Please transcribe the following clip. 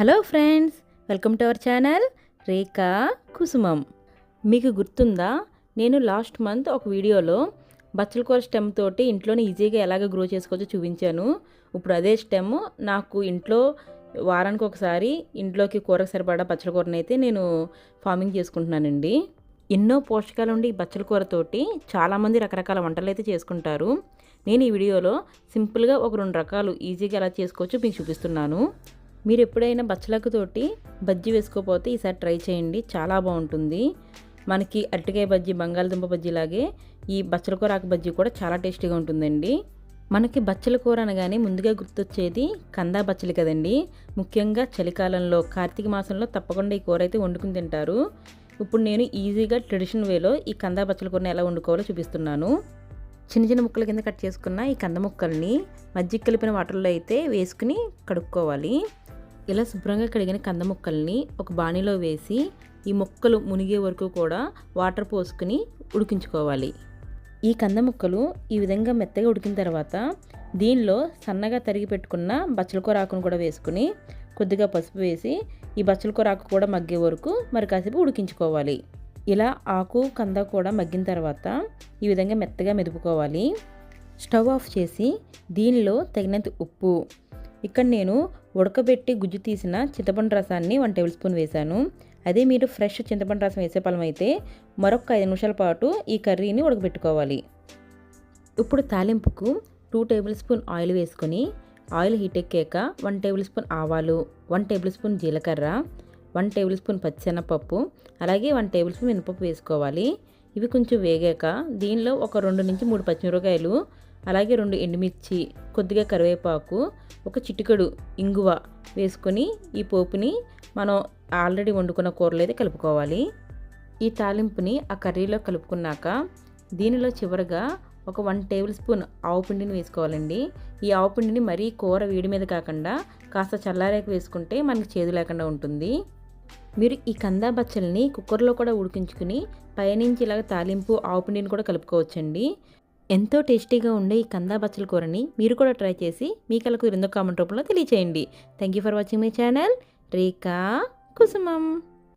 Hello friends welcome to our channel Rekha Kusumam. మీకు గుర్తుందా? నేను లాస్ట్ మంత్ ఒక వీడియోలో బచ్చల కూర స్టెమ్ తోటి ఇంట్లోనే ఈజీగా ఎలాగ గ్రో చేసుకోవచ్చో చూపించాను. ఇప్పుడు అదే స్టెమ్ నాకు ఇంట్లో వారానికి ఒకసారి ఇంట్లోకి కూరకు సరిపడా బచ్చల కూరని అయితే నేను ఫార్మింగ్ చేసుకుంటున్నానండి. ఎన్నో పోషకాలు ఉండి ఈ బచ్చల కూరతోటి చాలామంది రకరకాల వంటలు అయితే చేసుకుంటారు. నేను ఈ వీడియోలో సింపుల్గా ఒక రెండు రకాలు ఈజీగా ఎలా చేసుకోవచ్చో మీకు చూపిస్తున్నాను. మీరు ఎప్పుడైనా బచ్చలకుతోటి బజ్జీ వేసుకోకపోతే ఈసారి ట్రై చేయండి. చాలా బాగుంటుంది. మనకి అరటికాయ బజ్జీ బంగాళదుంప బజ్జీ లాగే ఈ బచ్చల కూర ఆకు బజ్జీ కూడా చాలా టేస్టీగా ఉంటుందండి. మనకి బచ్చల కూర అనగానే ముందుగా గుర్తొచ్చేది కందా బచ్చలి కదండి. ముఖ్యంగా చలికాలంలో కార్తీక మాసంలో తప్పకుండా ఈ కూర అయితే వండుకుని తింటారు. ఇప్పుడు నేను ఈజీగా ట్రెడిషనల్ వేలో ఈ కందా బచ్చల కూరని ఎలా వండుకోవాలో చూపిస్తున్నాను. చిన్న చిన్న ముక్కల కింద కట్ చేసుకున్న ఈ కంద ముక్కల్ని మజ్జిగ కలిపిన వాటర్లో అయితే వేసుకుని కడుక్కోవాలి. ఇలా శుభ్రంగా కడిగిన కంద ముక్కల్ని ఒక బాణీలో వేసి ఈ ముక్కలు మునిగే వరకు కూడా వాటర్ పోసుకుని ఉడికించుకోవాలి. ఈ కంద ముక్కలు ఈ విధంగా మెత్తగా ఉడికిన తర్వాత దీనిలో సన్నగా తరిగి పెట్టుకున్న బచ్చల ఆకును కూడా వేసుకుని కొద్దిగా పసుపు వేసి ఈ బచ్చల ఆకు కూడా మగ్గే వరకు మరి కాసేపు ఉడికించుకోవాలి. ఇలా ఆకు కంద కూడా మగ్గిన తర్వాత ఈ విధంగా మెత్తగా మెదుపుకోవాలి. స్టవ్ ఆఫ్ చేసి దీనిలో తగినంత ఉప్పు. ఇక్కడ నేను ఉడకబెట్టి గుజ్జు తీసిన చింతపండు రసాన్ని వన్ టేబుల్ స్పూన్ వేశాను. అదే మీరు ఫ్రెష్ చింతపండు రసం వేసే పలం అయితే మరొక ఐదు నిమిషాల పాటు ఈ కర్రీని ఉడకబెట్టుకోవాలి. ఇప్పుడు తాలింపుకు టూ టేబుల్ స్పూన్ ఆయిల్ వేసుకొని ఆయిల్ హీట్ ఎక్కాక వన్ టేబుల్ స్పూన్ ఆవాలు వన్ టేబుల్ స్పూన్ జీలకర్ర వన్ టేబుల్ స్పూన్ పచ్చిశనగపప్పు అలాగే వన్ టేబుల్ స్పూన్ మినపప్పు వేసుకోవాలి. ఇవి కొంచెం వేగాక దీనిలో ఒక రెండు నుంచి మూడు పచ్చిమిరపకాయలు అలాగే రెండు ఎండుమిర్చి కొద్దిగా కరివేపాకు ఒక చిటికెడు ఇంగువ వేసుకొని ఈ పోపుని మనం ఆల్రెడీ వండుకున్న కూరలో అయితే కలుపుకోవాలి. ఈ తాలింపుని ఆ కర్రీలో కలుపుకున్నాక దీనిలో చివరగా ఒక వన్ టేబుల్ స్పూన్ ఆవు పిండిని వేసుకోవాలండి. ఈ ఆవు పిండిని మరీ కూర వేడి మీద కాకుండా కాస్త చల్లారేక వేసుకుంటే మనకి చేదు లేకుండా ఉంటుంది. మీరు ఈ కందా బచ్చల్ని కుక్కర్లో కూడా ఉడికించుకుని పైనుంచి ఇలాగ తాలింపు ఆవు పిండిని కూడా కలుపుకోవచ్చండి. ఎంతో టేస్టీగా ఉండే ఈ కందా బచ్చల కూరని మీరు కూడా ట్రై చేసి మీ కలకు రెండో కామెంట్ రూపంలో తెలియచేయండి. Thank you for watching my channel Rekha Kusumam.